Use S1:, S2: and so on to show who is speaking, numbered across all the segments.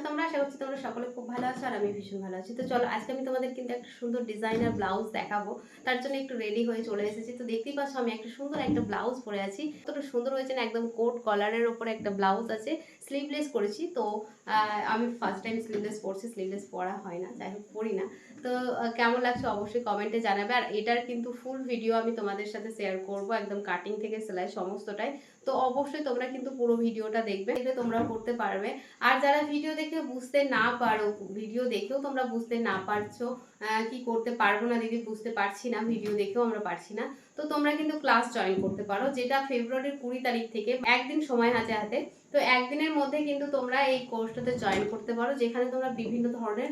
S1: আছো তোমরা? আশা করছি তোমরা সকলে খুব ভালো আছো আর আমি ভীষণ ভালো আছি। তো চলো, আজকে আমি তোমাদের কিন্তু একটা সুন্দর ডিজাইনার ব্লাউজ দেখাবো। তার জন্য একটু রেডি হয়ে চলে এসেছি। তো দেখতেই পাচ্ছ আমি একটা সুন্দর একটা ব্লাউজ পরে আছি। তো সুন্দর হয়েছে না, একদম কোট কলারের ওপরে একটা ব্লাউজ আছে। স্লিভলেস করেছি। তো আমি ফার্স্ট টাইম স্লিভলেস পরছি স্লিভলেস পরা হয় না। যাই হোক, পরি না। তো কেমন লাগছে অবশ্যই কমেন্টে জানাবে। আর এটার কিন্তু ফুল ভিডিও আমি তোমাদের সাথে শেয়ার করব, একদম কাটিং থেকে সেলাই সমস্তটাই। তো অবশ্যই তোমরা কিন্তু পুরো ভিডিওটা দেখবে, দেখলে তোমরা করতে পারবে। আর যারা ভিডিও দেখে বুঝতে না পারো ভিডিও দেখেও তোমরা বুঝতে না পারছ কি করতে পারব না দিদি বুঝতে পারছি না ভিডিও দেখেও আমরা পারছি না। তো তোমরা কিন্তু ক্লাস জয়েন করতে পারো, যেটা ফেব্রুয়ারির কুড়ি তারিখ থেকে একদিন সময় হাতে হাতে। তো একদিনের মধ্যে কিন্তু তোমরা এই কোর্সটাতে জয়েন করতে পারো, যেখানে তোমরা বিভিন্ন ধরনের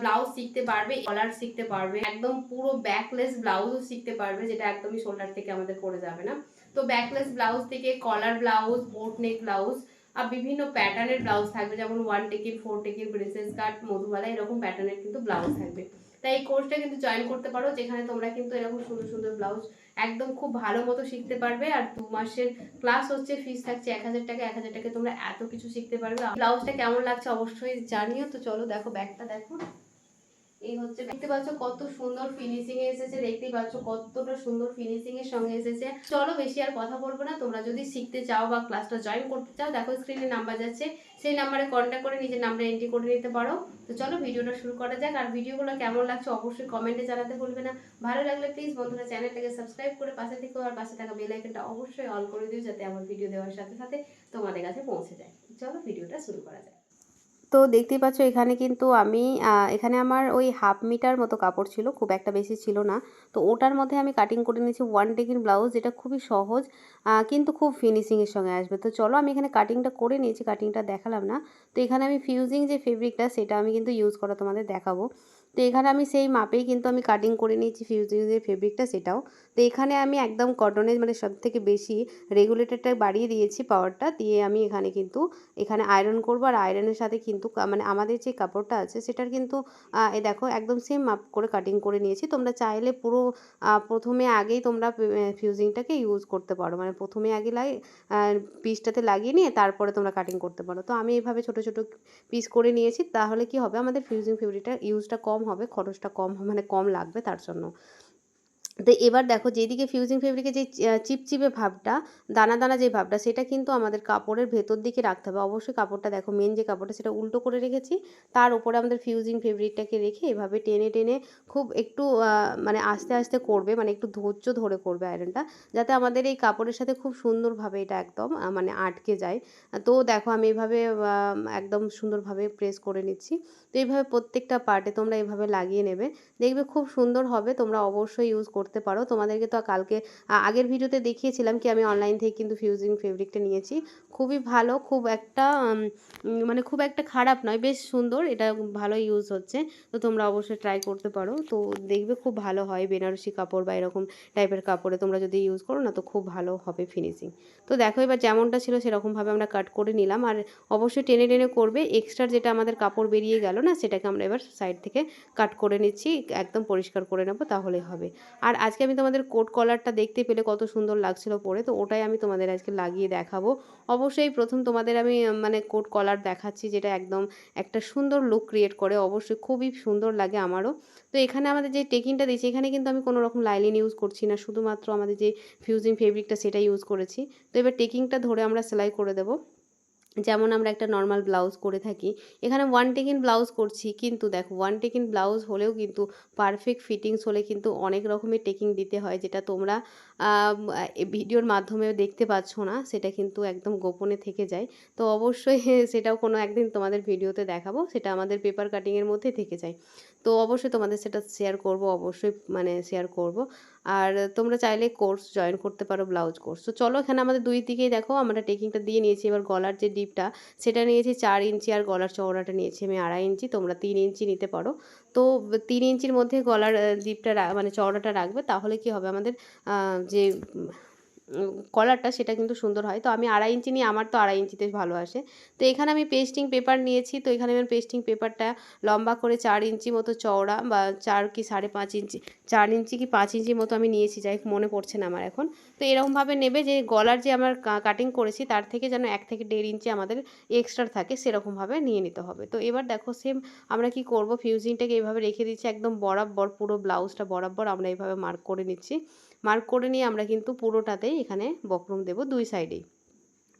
S1: ব্লাউজ শিখতে পারবে কলার শিখতে পারবে, একদম পুরো ব্যাকলেস ব্লাউজও শিখতে পারবে, যেটা একদমই শোল্ডার থেকে আমাদের পড়ে যাবে না। তো ব্যাকলেস ব্লাউজ থেকে collar blouse boat neck blouse আর বিভিন্ন প্যাটার্নের ব্লাউজ থাকবে, যেমন ওয়ান টেকির ফোর টেকির প্রিন্সেস কাট মধুবালা, এরকম প্যাটার্নের কিন্তু ব্লাউজ থাকবে। তাই এই কোর্সটা কিন্তু জয়েন করতে পারো, যেখানে তোমরা কিন্তু এরকম সুন্দর সুন্দর ব্লাউজ একদম খুব ভালো মতো শিখতে পারবে। আর দু মাসের ক্লাস হচ্ছে ফিস থাকছে এক হাজার টাকা, এক হাজার টাকা তোমরা এত কিছু শিখতে পারবে। ব্লাউজটা কেমন লাগছে অবশ্যই জানিও। তো চলো দেখো ব্যাগটা দেখো। এই হচ্ছে, দেখতে পাচ্ছ কত সুন্দর ফিনিশিং এ এসেছে, দেখতেই পাচ্ছ কতটা সুন্দর ফিনিশিং এর সঙ্গে এসেছে। চলো বেশি আর কথা বলব না, তোমরা যদি শিখতে চাও বা ক্লাসটা জয়েন করতে চাও, দেখো স্ক্রিনে নাম্বার যাচ্ছে, সেই নাম্বারে কন্ট্যাক্ট করে নিজের নাম্বার এন্ট্রি করে নিতে পারো। তো চলো ভিডিওটা শুরু করা যাক, আর ভিডিওগুলো কেমন লাগছে অবশ্যই কমেন্টে জানাতে ভুলবে না। ভালো লাগলে প্লিজ বন্ধুরা চ্যানেলটাকে সাবস্ক্রাইব করে পাশে থেকে, আর পাশে থাকা বেল আইকনটা অবশ্যই অল করে দিও, যাতে আমার ভিডিও দেওয়ার সাথে সাথে তোমাদের কাছে পৌঁছে যায়। চলো ভিডিওটা শুরু করা যাক। তো দেখতেই পাচ্ছ এখানে কিন্তু আমি এখানে আমার ওই হাফ মিটার মতো কাপড় ছিল, খুব একটা বেশি ছিল না। তো ওটার মধ্যে আমি কাটিং করে নিয়েছি ওয়ান টেকিন ব্লাউজ যেটা খুবই সহজ কিন্তু খুব ফিনিশিংয়ের সঙ্গে আসবে। তো চলো আমি এখানে কাটিংটা করে নিয়েছি কাটিংটা দেখালাম না। তো এখানে আমি ফিউজিং যে ফেব্রিকটা সেটা আমি কিন্তু ইউজ করা তোমাদের দেখাবো। তো এখানে আমি সেই মাপেই কিন্তু আমি কাটিং করে নিয়েছি ফিউজিং যে ফেব্রিকটা সেটাও। তো এখানে আমি একদম কটনের মানে সব থেকে বেশি রেগুলেটরটা বাড়িয়ে দিয়েছি পাওয়ারটা দিয়ে আমি এখানে কিন্তু, এখানে আয়রন করব আর আয়রনের সাথে কিন্তু মানে আমাদের যে কাপড়টা আছে সেটার কিন্তু এই দেখো একদম সেম মাপ করে কাটিং করে নিয়েছি। তোমরা চাইলে পুরো প্রথমে আগেই তোমরা ফিউজিংটাকে ইউজ করতে পারো। মানে প্রথমে আগে লাগে পিসটাতে লাগিয়ে নিয়ে তারপরে তোমরা কাটিং করতে পারো। তো আমি এইভাবে ছোট ছোট পিস করে নিয়েছি। তাহলে কি হবে? আমাদের ফিউজিং ফেব্রিকটা ইউজটা কম হবে খরচটা কম মানে কম লাগবে তার জন্য। তো এবার দেখো যেদিকে ফিউজিং ফেব্রিকের যে চিপচিপে ভাবটা দানা দানা যে ভাবটা সেটা কিন্তু আমাদের কাপড়ের ভেতর দিকে রাখতে হবে। অবশ্যই কাপড়টা দেখো মেন যে কাপড়টা সেটা উল্টো করে রেখেছি। তার উপরে আমাদের ফিউজিং ফেব্রিকটাকে রেখে এভাবে টেনে টেনে খুব একটু মানে আস্তে আস্তে করবে মানে একটু ধৈর্য ধরে করবে আয়রনটা যাতে আমাদের এই কাপড়ের সাথে খুব সুন্দরভাবে এটা একদম মানে আটকে যায়। তো দেখো আমি এইভাবে আহ, একদম সুন্দরভাবে প্রেস করে নিচ্ছি। তো এইভাবে প্রত্যেকটা পার্টে তোমরা এইভাবে লাগিয়ে নেবে। দেখবে খুব সুন্দর হবে তোমরা অবশ্যই ইউজ করতে পারো। তোমাদেরকে তো কালকে আগের ভিডিওতে দেখিয়েছিলাম কি আমি অনলাইন থেকে কিন্তু ফিউজিং ফেব্রিকটা নিয়েছি। খুবই ভালো, খুব একটা মানে খুব একটা খারাপ নয়, বেশ সুন্দর, এটা ভালো ইউজ হচ্ছে। তো তোমরা অবশ্যই ট্রাই করতে পারো। তো দেখবে খুব ভালো হয় বেনারসি কাপড় বা এরকম টাইপের কাপড়ে তোমরা যদি ইউজ করো, না তো খুব ভালো হবে ফিনিশিং তো দেখো এবার যেমনটা ছিল সেরকমভাবে আমরা কাট করে নিলাম। আর অবশ্যই টেনে টেনে করবে এক্সট্রা যেটা আমাদের কাপড় বেরিয়ে গেল না, সেটাকে আমরা এবার সাইড থেকে কাট করে নিচ্ছি, একদম পরিষ্কার করে নেব তাহলে হবে। আর আজকে আমি তোমাদের কোট কলারটা দেখতে পেলে কত সুন্দর লাগছিল পরে, তো ওটাই আমি তোমাদের আজকে লাগিয়ে দেখাবো। অবশ্যই প্রথম তোমাদের আমি মানে কোট কলার দেখাচ্ছি যেটা একদম একটা সুন্দর লুক ক্রিয়েট করে, অবশ্যই খুবই সুন্দর লাগে আমারও। তো এখানে আমাদের যে টেকিংটা দিয়েছি, এখানে কিন্তু আমি কোনো রকম লাইলিন ইউজ করছি না, শুধুমাত্র আমাদের যে ফিউজিং ফেব্রিকটা সেটা ইউজ করেছি। তো এবার টেকিংটা ধরে আমরা সেলাই করে দেবো। যেমন আমরা একটা নর্মাল ব্লাউজ করে থাকি। এখানে ওয়ান টেকিন ব্লাউজ করছি, কিন্তু দেখো ওয়ান টেকিন ব্লাউজ হলেও কিন্তু পারফেক্ট ফিটিংস হলে কিন্তু অনেক রকমের টেকিং দিতে হয়, যেটা তোমরা ভিডিওর মাধ্যমে দেখতে পাচ্ছ না, সেটা কিন্তু একদম গোপনে থেকে যায়। তো অবশ্যই সেটাও কোনো একদিন তোমাদের ভিডিওতে দেখাবো, সেটা আমাদের পেপার কাটিংয়ের মধ্যে থেকে যায়। তো অবশ্যই তোমাদের সেটা শেয়ার করব, অবশ্যই মানে শেয়ার করব। আর তোমরা চাইলে কোর্স জয়েন করতে পারো ব্লাউজ কোর্স তো চলো এখানে আমাদের দুই দিকেই দেখো, আমরা টেকিংটা দিয়ে নিয়েছি। এবার গলার যে ডিপটা সেটা নিয়েছি চার ইঞ্চি আর গলার চওড়াটা নিয়েছি আমি আড়াই ইঞ্চি, তোমরা তিন ইঞ্চি নিতে পারো। তো তিন ইঞ্চির মধ্যে গলার ডিপটা মানে চওড়াটা রাখবে, তাহলে কি হবে আমাদের যে কলারটা সেটা কিন্তু সুন্দর হয়। তো আমি আড়াই ইঞ্চি নিয়ে, আমার তো আড়াই ইঞ্চিতে ভালো আসে। তো এখানে আমি পেস্টিং পেপার নিয়েছি। তো এখানে আমি পেস্টিং পেপারটা লম্বা করে চার ইঞ্চি মতো চওড়া বা চার কি সাড়ে পাঁচ ইঞ্চি, চার ইঞ্চি কি পাঁচ ইঞ্চি মতো আমি নিয়েছি। যাই মনে পড়ছে না আমার এখন। তো এরকমভাবে নেবে যে গলার যে আমার কাটিং করেছি, তার থেকে যেন এক থেকে দেড় ইঞ্চি আমাদের এক্সট্রা থাকে, সেরকমভাবে নিয়ে নিতে হবে। তো এবার দেখো সেম আমরা কি করব? ফিউজিংটাকে এইভাবে রেখে দিচ্ছি, একদম বরাবর, পুরো ব্লাউজটা বরাবর আমরা এইভাবে মার্ক করে নিচ্ছি। মার্ক করে নিয়ে আমরা কিন্তু পুরোটাতেই এখানে বক্রম দেব দুই সাইডেই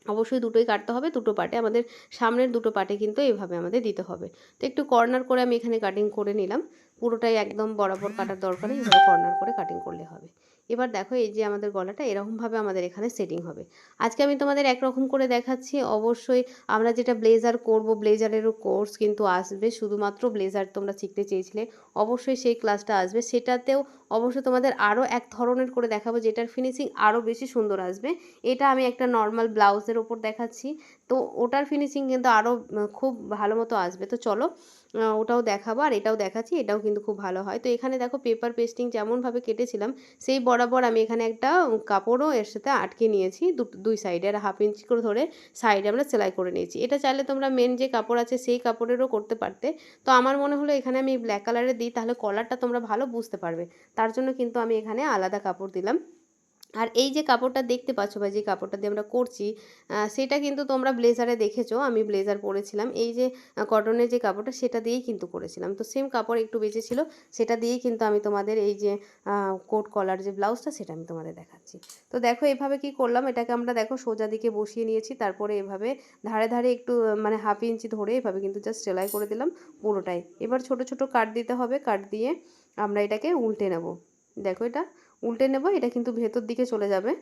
S1: অবশ্যই দুটোই কাটতে হবে, দুটো পাটে আমাদের সামনের দুটো পাটে কিন্তু এইভাবে আমাদের দিতে হবে। তো একটু কর্নার করে আমি এখানে কাটিং করে নিলাম, পুরোটাই একদম বরাবর কাটার দরকার নেই, এভাবে কর্নার করে কাটিং করলে হবে। এবার দেখো এই যে আমাদের গলাটা এরকমভাবে আমাদের এখানে সেটিং হবে। আজকে আমি তোমাদের একরকম করে দেখাচ্ছি। অবশ্যই আমরা যেটা ব্লেজার করব ব্লেজারেরও কোর্স কিন্তু আসবে। শুধুমাত্র ব্লেজার তোমরা শিখতে চেয়েছিলে, অবশ্যই সেই ক্লাসটা আসবে। সেটাতেও অবশ্যই তোমাদের আরও এক ধরনের করে দেখাবো, যেটার ফিনিশিং আরও বেশি সুন্দর আসবে। এটা আমি একটা নর্মাল ব্লাউজের ওপর দেখাচ্ছি। তো ওটার ফিনিশিং কিন্তু আরও খুব ভালো মতো আসবে। তো চলো ওটাও দেখাবো আর এটাও দেখাচ্ছি, এটাও কিন্তু খুব ভালো হয়। তো এখানে দেখো পেপার পেস্টিং যেমনভাবে কেটেছিলাম, সেই বরাবর আমি এখানে একটা কাপড়ও এর সাথে আটকে নিয়েছি দুই সাইডে আর হাফ ইঞ্চি করে ধরে সাইডে আমরা সেলাই করে নিয়েছি। এটা চাইলে তোমরা মেন যে কাপড় আছে সেই কাপড়েরও করতে পারতে। তো আমার মনে হলো এখানে আমি ব্ল্যাক কালারের দিই, তাহলে কলারটা তোমরা ভালো বুঝতে পারবে। তার জন্য কিন্তু আমি এখানে আলাদা কাপড় দিলাম। আর এই যে কাপড়টা দেখতে পাচ্ছ বা যে কাপড়টা দিয়ে আমরা করছি সেটা কিন্তু তোমরা ব্লেজারে দেখেছ, আমি ব্লেজার পরেছিলাম। এই যে কটনের যে কাপড়টা, সেটা দিয়েই কিন্তু করেছিলাম। তো সেম কাপড় একটু বেঁচে ছিল, সেটা দিয়েই কিন্তু আমি তোমাদের এই যে কোট কলার যে ব্লাউজটা, সেটা আমি তোমাদের দেখাচ্ছি। তো দেখো, এভাবে কি করলাম? এটাকে আমরা দেখো সোজা দিকে বসিয়ে নিয়েছি, তারপরে এভাবে ধারে ধারে একটু মানে হাফ ইঞ্চি ধরে এভাবে কিন্তু জাস্ট সেলাই করে দিলাম পুরোটাই। এবার ছোট ছোট কাট দিতে হবে কাট দিয়ে আমরা এটাকে উল্টে নেব। দেখো এটা উল্টে নেব, এটা কিন্তু ভেতর দিকে চলে যাবে।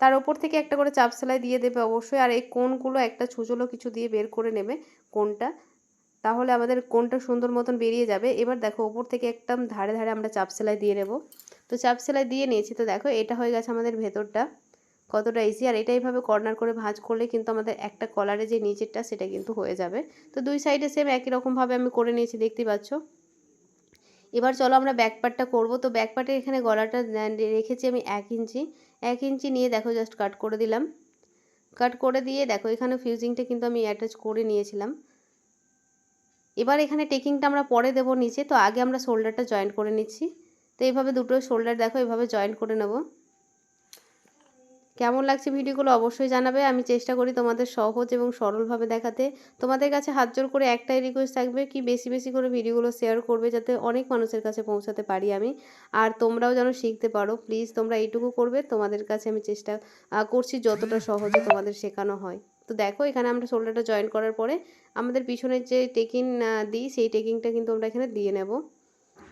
S1: তার ওপর থেকে একটা করে চাপ সেলাই দিয়ে দেবে অবশ্যই, আর এই কোনগুলো একটা ছুচলো কিছু দিয়ে বের করে নেবে কোনটা, তাহলে আমাদের কোনটা সুন্দর মতন বেরিয়ে যাবে। এবার দেখো, ওপর থেকে একদম ধারে ধারে আমরা চাপ সেলাই দিয়ে নেব। তো চাপ সেলাই দিয়ে নিয়েছি, তো দেখো, এটা হয়ে গেছে আমাদের ভেতরটা। কতটা ইজি আর এটা এইভাবে কর্নার করে ভাঁজ করলে কিন্তু আমাদের একটা কলারে যে নিচেরটা, সেটা কিন্তু হয়ে যাবে। তো দুই সাইডে সেম একই রকমভাবে আমি করে নিয়েছি, দেখতে পাচ্ছ? এবার চলো আমরা ব্যাক পার্টটা করব। তো ব্যাক এখানে গলাটা রেখেছি আমি এক ইঞ্চি। এক ইঞ্চি নিয়ে দেখো জাস্ট কাট করে দিলাম। কাট করে দিয়ে দেখো এখানে ফিউজিংটা কিন্তু আমি অ্যাটাচ করে নিয়েছিলাম। এবার এখানে টেকিংটা আমরা পরে দেব নিচে। তো আগে আমরা শোল্ডারটা জয়েন্ট করে নিচ্ছি। তো এইভাবে দুটো শোল্ডার দেখো এভাবে জয়েন্ট করে নেব। কেমন লাগছে ভিডিওগুলো অবশ্যই জানাবে। আমি চেষ্টা করি তোমাদের সহজ এবং সরলভাবে দেখাতে। তোমাদের কাছে হাত জোর করে একটাই রিকোয়েস্ট থাকবে কি বেশি বেশি করে ভিডিওগুলো শেয়ার করবে যাতে অনেক মানুষের কাছে পৌঁছাতে পারি আমি। আর তোমরাও যেন শিখতে পারো। প্লিজ তোমরা এইটুকু করবে। তোমাদের কাছে আমি চেষ্টা করছি যতটা সহজে তোমাদের শেখানো হয়। তো দেখো, এখানে আমরা শোল্ডারটা জয়েন করার পরে আমাদের পিছনের যে টেকিং দিই, সেই টেকিংটা কিন্তু আমরা এখানে দিয়ে নেব।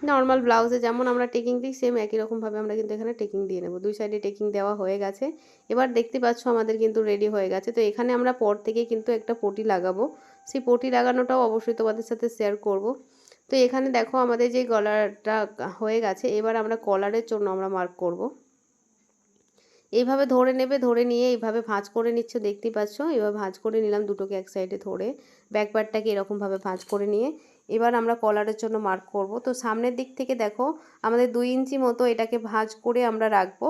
S1: নর্মাল ব্লাউজে যেমন আমরা টেকিং দিই সেম একই রকমভাবে আমরা কিন্তু এখানে টেকিং দিয়ে নেব। দুই সাইডে টেকিং দেওয়া হয়ে গেছে। এবার দেখতে পাচ্ছ আমাদের কিন্তু রেডি হয়ে গেছে। তো এখানে আমরা পর থেকে কিন্তু একটা পটি লাগাবো। সেই পটি লাগানোটাও অবশ্যই তোমাদের সাথে শেয়ার করব। তো এখানে দেখো আমাদের যে গলাটা হয়ে গেছে, এবার আমরা কলারের জন্য আমরা মার্ক করব। এইভাবে ধরে নেবে, ধরে নিয়ে এইভাবে ভাঁজ করে নিচ্ছ দেখতেই পাচ্ছ? এবার ভাঁজ করে নিলাম দুটোকে এক সাইডে ধরে। ব্যাক পার্টটাকে এরকমভাবে ভাঁজ করে নিয়ে এবার আমরা কলারের জন্য মার্ক করব। তো সামনের দিক থেকে দেখো, আমাদের দুই ইঞ্চি মতো এটাকে ভাঁজ করে আমরা রাখব।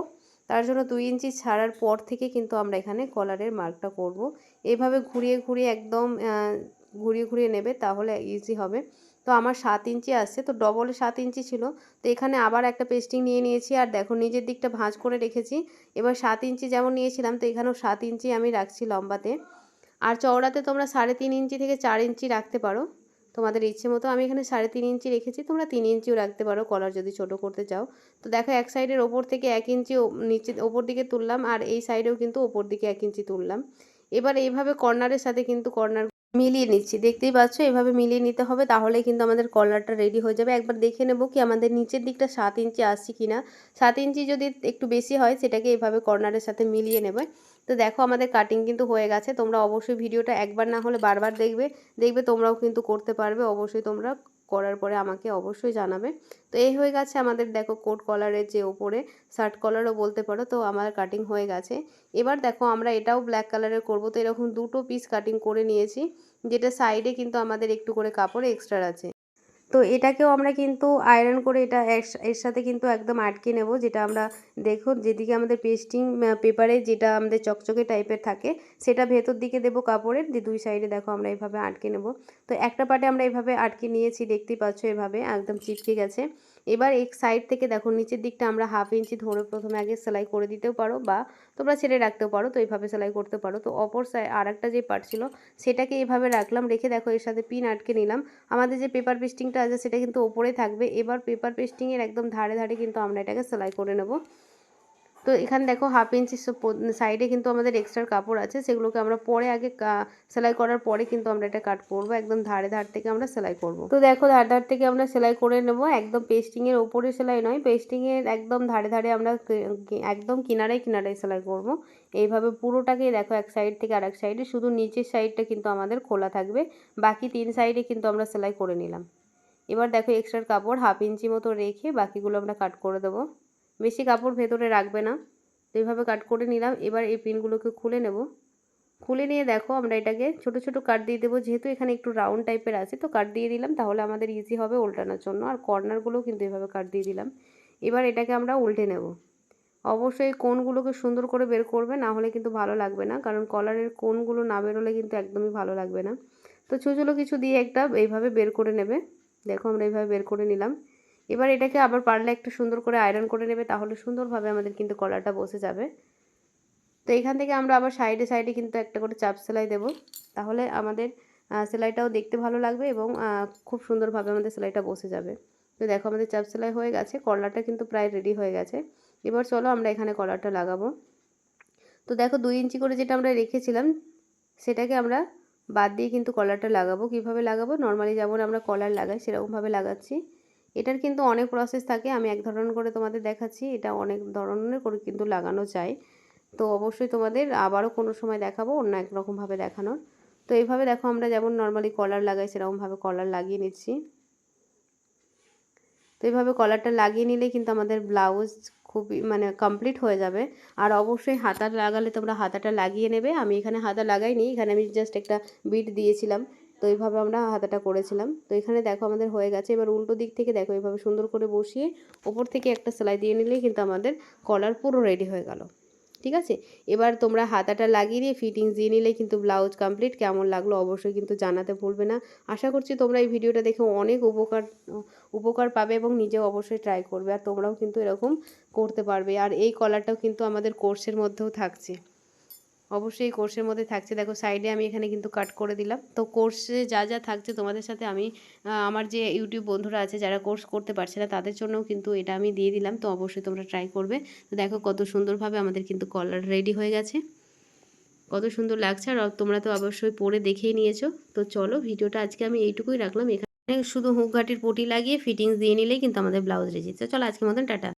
S1: তার জন্য দুই ইঞ্চি ছাড়ার পর থেকে কিন্তু আমরা এখানে কলারের মার্কটা করব। এভাবে ঘুরিয়ে ঘুরিয়ে একদম ঘুরিয়ে ঘুরিয়ে নেবে তাহলে ইজি হবে। তো আমার সাত ইঞ্চি আসছে, তো ডবলে সাত ইঞ্চি ছিল। তো এখানে আবার একটা পেস্টিং নিয়ে নিয়েছি। আর দেখো নিজের দিকটা ভাঁজ করে রেখেছি। এবার সাত ইঞ্চি যেমন নিয়েছিলাম, তো এখানেও সাত ইঞ্চি আমি রাখছি লম্বাতে। আর চওড়াতে তোমরা সাড়ে তিন ইঞ্চি থেকে চার ইঞ্চি রাখতে পারো। তোমাদের ইচ্ছে মতো আমি এখানে সাড়ে তিন ইঞ্চি রেখেছি, তোমরা তিন ইঞ্চিও রাখতে পারো কলার যদি ছোট করতে চাও। তো দেখো এক সাইডের ওপর থেকে এক ইঞ্চি নিচে, ওপর দিকে তুললাম আর এই সাইডেও কিন্তু ওপর দিকে এক ইঞ্চি তুললাম। এবার এইভাবে কর্নারের সাথে কিন্তু কর্নার মিলিয়ে নিচ্ছি, দেখতেই পাচ্ছ? এভাবে মিলিয়ে নিতে হবে, তাহলে কিন্তু আমাদের কলারটা রেডি হয়ে যাবে। একবার দেখে নেব কি আমাদের নিচের দিকটা সাত ইঞ্চি আসছে কি না সাত ইঞ্চি যদি একটু বেশি হয়, সেটাকে এভাবে কর্নারের সাথে মিলিয়ে নেবে। তো দেখো আমাদের কাটিং কিন্তু হয়ে গেছে। তোমরা অবশ্যই ভিডিওটা একবার না হলে বারবার দেখবে। দেখবে তোমরাও কিন্তু করতে পারবে। অবশ্যই তোমরা করার পরে আমাকে অবশ্যই জানাবে। তো এই হয়ে গেছে আমাদের দেখো কোট কলারের যে ওপরে শার্ট কলারও বলতে পারো। তো আমার কাটিং হয়ে গেছে। এবার দেখো আমরা এটাও ব্ল্যাক কালারের করব। তো এরকম দুটো পিস কাটিং করে নিয়েছি। যেটা সাইডে কিন্তু আমাদের একটু করে কাপড় এক্সট্রা আছে। তো এটাকেও আমরা কিন্তু আয়রন করে এটা এর- সাথে কিন্তু একদম আটকে নেব, যেটা আমরা দেখুন যেদিকে আমাদের পেস্টিং পেপারে যেটা আমাদের চকচকে টাইপের থাকে, সেটা ভেতর দিকে দেব কাপড়ের যে দুই সাইডে দেখো আমরা এভাবে আটকে নেব। তো একটা পার্টে আমরা এভাবে আটকে নিয়েছি দেখতেই পাচ্ছ এভাবে, একদম চিপকে গেছে। এবার এক সাইড থেকে দেখো, নিচের দিকটা আমরা হাফ ইঞ্চি ধরে প্রথমে আগে সেলাই করে দিতেও পারো বা তোমরা ছেড়ে রাখতেও পারো, তো এইভাবে সেলাই করতে পারো। তো অপর সাইড আর একটা যে পার্ট ছিল, সেটাকে এভাবে রাখলাম, রেখে দেখো এর সাথে পিন আটকে নিলাম। আমাদের যে পেপার পেস্টিংটা আছে, সেটা কিন্তু ওপরে থাকবে। এবার পেপার পেস্টিংয়ের একদম ধারে ধারে কিন্তু আমরা এটাকে সেলাই করে নেব। তো এখানে দেখো হাফ ইঞ্চি সাইডে কিন্তু আমাদের এক্সট্রা কাপড় আছে, সেগুলোকে আমরা পরে আগে সেলাই করার পরে কিন্তু আমরা এটা কাট করব, একদম ধারে ধার থেকে আমরা সেলাই করব। তো দেখো ধার ধার থেকে আমরা সেলাই করে নেব, একদম পেস্টিংয়ের ওপরে সেলাই নয় পেস্টিংয়ের একদম ধারে ধারে আমরা একদম কিনারে কিনারে সেলাই করব। এইভাবে পুরোটাকেই দেখো এক সাইড থেকে আর এক সাইডে শুধু নিচের সাইডটা কিন্তু আমাদের খোলা থাকবে, বাকি তিন সাইডে কিন্তু আমরা সেলাই করে নিলাম। এবার দেখো এক্সট্রা কাপড় হাফ ইঞ্চি মতো রেখে বাকিগুলো আমরা কাট করে দেবো। বেশি কাপড় ভেতরে রাখবে না। তো এইভাবে কাট করে নিলাম। এবার এই পিনগুলোকে খুলে নেব। খুলে নিয়ে দেখো আমরা এটাকে ছোট ছোট কাট দিয়ে দেবো। যেহেতু এখানে একটু রাউন্ড টাইপের আছে, তো কাট দিয়ে দিলাম। তাহলে আমাদের ইজি হবে উল্টানোর জন্য। আর কর্নারগুলোও কিন্তু এভাবে কাট দিয়ে দিলাম। এবার এটাকে আমরা উল্টে নেব। অবশ্যই কোনগুলোকে সুন্দর করে বের করবে, না হলে কিন্তু ভালো লাগবে না। কারণ কলারের কোনগুলো না বেরোলে কিন্তু একদমই ভালো লাগবে না। তো ছোটো কিছু দিয়ে একটা এইভাবে বের করে নেবে। দেখো আমরা এইভাবে বের করে নিলাম। এবার এটাকে আবার পারলে একটু সুন্দর করে আয়রন করে নেবে, তাহলে সুন্দরভাবে আমাদের কিন্তু কলারটা বসে যাবে। তো এখান থেকে আমরা আবার সাইডে সাইডে কিন্তু একটা করে চাপ সেলাই দেব। তাহলে আমাদের সেলাইটাও দেখতে ভালো লাগবে এবং খুব সুন্দরভাবে আমাদের সেলাইটা বসে যাবে। তো দেখো আমাদের চাপ সেলাই হয়ে গেছে কলারটা কিন্তু প্রায় রেডি হয়ে গেছে। এবার চলো আমরা এখানে কলারটা লাগাবো। তো দেখো দুই ইঞ্চি করে যেটা আমরা রেখেছিলাম, সেটাকে আমরা বাদ দিয়ে কিন্তু কলারটা লাগাবো। কীভাবে লাগাবো? নর্মালি যেমন আমরা কলার লাগাই, সেরকমভাবে লাগাচ্ছি। এটার কিন্তু অনেক প্রসেস থাকে। আমি এক ধরনের করে তোমাদের দেখাচ্ছি। এটা অনেক ধরনের করে কিন্তু লাগানো যায়। তো অবশ্যই তোমাদের আবারও কোনো সময় দেখাবো, অন্য এক রকমভাবে দেখানোর। তো এইভাবে দেখো আমরা যেমন নর্মালি কলার লাগাই সেরকমভাবে কলার লাগিয়ে নিচ্ছি। তো এইভাবে কলারটা লাগিয়ে নিলে কিন্তু আমাদের ব্লাউজ খুবই মানে কমপ্লিট হয়ে যাবে। আর অবশ্যই হাতা লাগালে তোমরা হাতাটা লাগিয়ে নেবে। আমি এখানে হাতা লাগাইনি, এখানে আমি জাস্ট একটা বিট দিয়েছিলাম। তো এইভাবে আমরা হাতাটা করেছিলাম। তো এখানে দেখো আমাদের হয়ে গেছে। এবার উল্টো দিক থেকে দেখো এইভাবে সুন্দর করে বসিয়ে ওপর থেকে একটা সেলাই দিয়ে নিলেই কিন্তু আমাদের কলার পুরো রেডি হয়ে গেল। ঠিক আছে? এবার তোমরা হাতাটা লাগিয়ে দিয়ে ফিটিংস দিয়ে নিলে কিন্তু ব্লাউজ কমপ্লিট কেমন লাগল অবশ্যই কিন্তু জানাতে ভুলবে না। আশা করছি তোমরা এই ভিডিওটা দেখে অনেক উপকার উপকার পাবে এবং নিজেও অবশ্যই ট্রাই করবে। আর তোমরাও কিন্তু এরকম করতে পারবে। আর এই কলারটাও কিন্তু আমাদের কোর্সের মধ্যেও থাকছে। অবশ্যই কোর্সের মধ্যে থাকছে। দেখো সাইডে আমি এখানে কিন্তু কাট করে দিলাম। তো কোর্সে যা যা থাকছে তোমাদের সাথে আমি আমার যে ইউটিউব বন্ধুরা আছে, যারা কোর্স করতে পারছে না, তাদের জন্যও কিন্তু এটা আমি দিয়ে দিলাম। তো অবশ্যই তোমরা ট্রাই করবে। তো দেখো, কত সুন্দরভাবে আমাদের কিন্তু কলার রেডি হয়ে গেছে। কত সুন্দর লাগছে। আর তোমরা তো অবশ্যই পরে দেখেই নিয়েছো। তো চলো, ভিডিওটা আজকে আমি এইটুকুই রাখলাম। এখানে শুধু হুক ঘাটির পটি লাগিয়ে ফিটিংস দিয়ে নিলেই কিন্তু আমাদের ব্লাউজ তো চলো, আজকের মতন, টাটা।